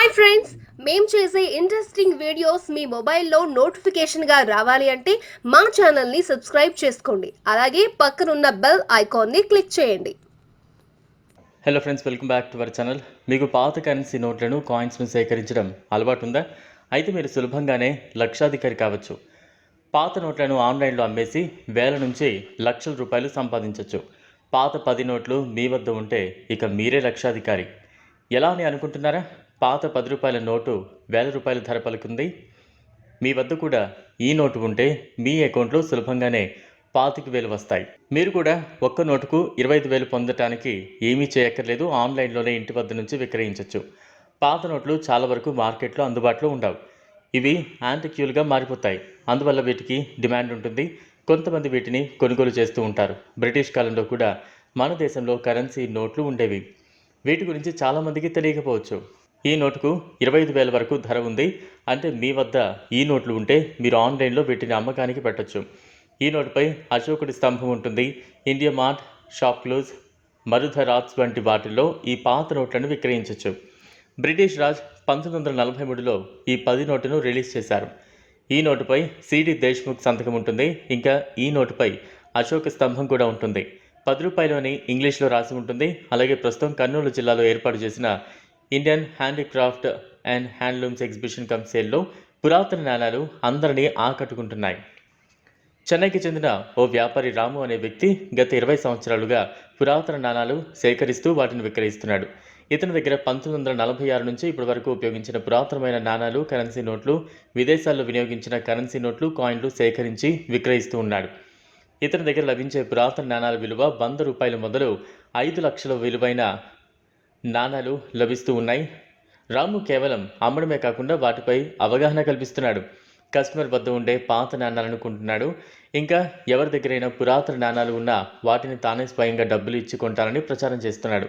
Hi friends మేము చేసే interesting videos మీ మొబైల్లో నోటిఫికేషన్గా రావాలి అంటే మా ఛానల్ని సబ్స్క్రైబ్ చేసుకోండి. అలాగే పక్కనున్న బెల్ ఐకాన్ని క్లిక్ చేయండి. Hello friends welcome back to our channel మీకు పాత కరెన్సీ నోట్లను కాయిన్స్ను సేకరించడం అలవాటు ఉందా అయితే మీరు సులభంగానే లక్షాధికారి కావచ్చు. పాత నోట్లను ఆన్లైన్లో అమ్మేసి వేల నుంచి లక్షల రూపాయలు సంపాదించవచ్చు పాత పది నోట్లు మీ వద్ద ఉంటే ఇక మీరే లక్షాధికారి. ఎలా అని అనుకుంటున్నారా? పాత పది రూపాయల నోటు వేల రూపాయల ధర పలుకుంది. మీ వద్ద కూడా ఈ నోటు ఉంటే మీ అకౌంట్లో సులభంగానే పాతిక వేలు వస్తాయి. మీరు కూడా ఒక్క నోటుకు ఇరవై ఐదు వేలు పొందటానికి ఏమీ చేయక్కర్లేదు. ఆన్లైన్లోనే ఇంటి వద్ద నుంచి విక్రయించవచ్చు పాత నోట్లు చాలా వరకు మార్కెట్లో అందుబాటులో ఉండవు. ఇవి యాంటిక్యూల్గా మారిపోతాయి. అందువల్ల వీటికి డిమాండ్ ఉంటుంది. కొంతమంది వీటిని కొనుగోలు చేస్తూ ఉంటారు. బ్రిటిష్ కాలంలో కూడా మన దేశంలో కరెన్సీ నోట్లు ఉండేవి. వీటి గురించి చాలామందికి తెలియకపోవచ్చు. ఈ నోటుకు ఇరవై ఐదు వేల వరకు ధర ఉంది. అంటే మీ వద్ద ఈ నోట్లు ఉంటే మీరు ఆన్లైన్లో వీటిని అమ్మకానికి పెట్టొచ్చు. ఈ నోటుపై అశోకుడి స్తంభం ఉంటుంది. ఇండియా మార్ట్ షాప్ క్లూజ్ మరుధరాత్స్ వంటి వాటిల్లో ఈ పాత నోట్లను విక్రయించవచ్చు బ్రిటిష్ రాజ్ పంతొమ్మిది వందల నలభై మూడులో ఈ పది నోటును రిలీజ్ చేశారు. ఈ నోటుపై సిడి దేశ్ముఖ్ సంతకం ఉంటుంది. ఇంకా ఈ నోటుపై అశోక స్తంభం కూడా ఉంటుంది. పది రూపాయలని ఇంగ్లీష్లో రాసి ఉంటుంది. అలాగే ప్రస్తుతం కర్నూలు జిల్లాలో ఏర్పాటు చేసిన Indian handicraft and handlooms exhibition cum సేల్లో పురాతన నాణాలు అందరినీ ఆకట్టుకుంటున్నాయి. చెన్నైకి చెందిన ఓ వ్యాపారి రాము అనే వ్యక్తి గత ఇరవై సంవత్సరాలుగా పురాతన నాణాలు సేకరిస్తూ వాటిని విక్రయిస్తున్నాడు. ఇతని దగ్గర పంతొమ్మిది వందల నలభై ఆరు నుంచి ఇప్పటి వరకు ఉపయోగించిన పురాతనమైన నాణాలు కరెన్సీ నోట్లు విదేశాల్లో వినియోగించిన కరెన్సీ నోట్లు కాయిన్లు సేకరించి విక్రయిస్తూ ఉన్నాడు. ఇతని దగ్గర లభించే పురాతన నాణాల విలువ వంద రూపాయలు మొదలు ఐదు లక్షల విలువైన నాణాలు లభిస్తూ ఉన్నాయి. రాము కేవలం అమ్మడమే కాకుండా వాటిపై అవగాహన కల్పిస్తున్నాడు. కస్టమర్ వద్ద ఉండే పాత నాణాలను కొంటున్నాడు ఇంకా ఎవరి దగ్గరైనా పురాతన నాణాలు ఉన్నా వాటిని తానే స్వయంగా డబ్బులు ఇచ్చి కొంటానని ప్రచారం చేస్తున్నాడు.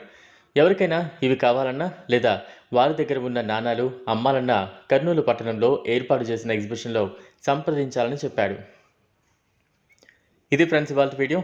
ఎవరికైనా ఇవి కావాలన్నా లేదా వారి దగ్గర ఉన్న నాణాలు అమ్మాలన్నా కర్నూలు పట్టణంలో ఏర్పాటు చేసిన ఎగ్జిబిషన్లో సంప్రదించాలని చెప్పాడు. ఇది ఫ్రెండ్స్ ఇవాళ వీడియో.